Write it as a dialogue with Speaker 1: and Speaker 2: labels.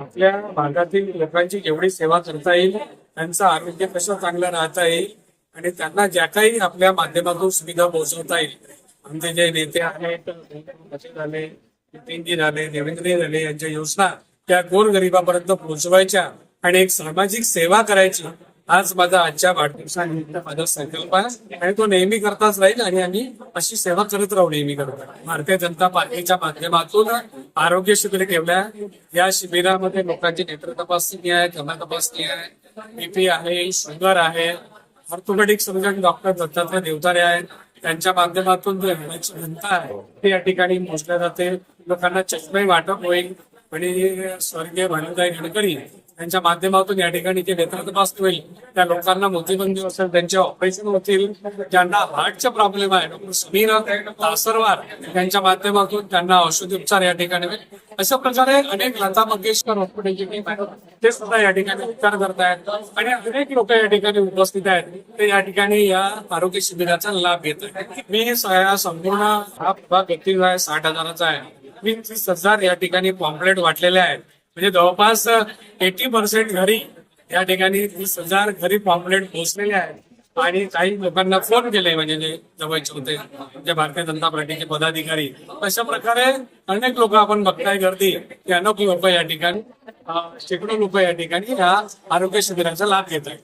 Speaker 1: आपल्या भागातील लोकांची जेवढी सेवा करता येईल त्यांचं आरोग्य कसं चांगलं राहता येईल आणि त्यांना ज्या काही आपल्या माध्यमातून सुविधा पोहोचवता येईल. आमचे जे नेते आहेत झाले नितीनजी झाले देवेंद्रजी झाले यांच्या योजना त्या गोरगरिबापर्यंत पोहोचवायच्या आणि एक सामाजिक सेवा करायची आज माझा आजच्या वाढदिवसानिमित्त माझा संकल्प आहे. आणि तो नेहमी करताच राहील आणि आम्ही अशी सेवा करत राहू नेहमी करत भारतीय जनता पार्टीच्या माध्यमातून आरोग्य शिबिर ठेवल्या. या शिबिरामध्ये लोकांची नेत्र तपासणी आहे घन तपासणी आहे बीपी आहे शुगर आहे. Orthopaedic surgeon doctor Dattatray Devatare आहेत. त्यांच्या माध्यमातून जे होण्याची घनता आहे ते या ठिकाणी मोजल्या जाते. लोकांना चष्मे वाटप होईल. आणि स्वर्गीय भानुदाई गडकरी यांच्या माध्यमातून या ठिकाणी जे नेत्र होईल त्या लोकांना मोतीबंदी असेल त्यांचे ऑपरेशन होतील ज्यांना हार्टचे प्रॉब्लेम आहे डॉक्टर समीर तासरवार यांच्या माध्यमातून त्यांना औषधी उपचार या ठिकाणी होईल. अशा प्रकारे अनेक लता मंगेशकर हॉस्पिटलची टीम आहे. ते सुद्धा या ठिकाणी उपचार करतायत आणि अनेक लोक या ठिकाणी उपस्थित आहेत. ते या ठिकाणी या आरोग्य शिबिराचा लाभ घेत आहेत मी संपूर्ण हा विभाग व्यक्ती आहे साठ हजाराचा आहे. मी तीस हजार या ठिकाणी पॉम्पलेट वाटलेले आहेत. म्हणजे जवळपास एटी पर्सेंट घरी या ठिकाणी वीस हजार घरी पॉम्पलेट पोहोचलेले आहेत. आणि काही लोकांना फोन केले म्हणजे जे जवळचे होते जे भारतीय जनता पार्टीचे पदाधिकारी. अशा प्रकारे अनेक लोक आपण बघताय गर्दी. की अनेक लोक या ठिकाणी शेकडो लोक या ठिकाणी ह्या आरोग्य शिबिराचा लाभ घेत आहेत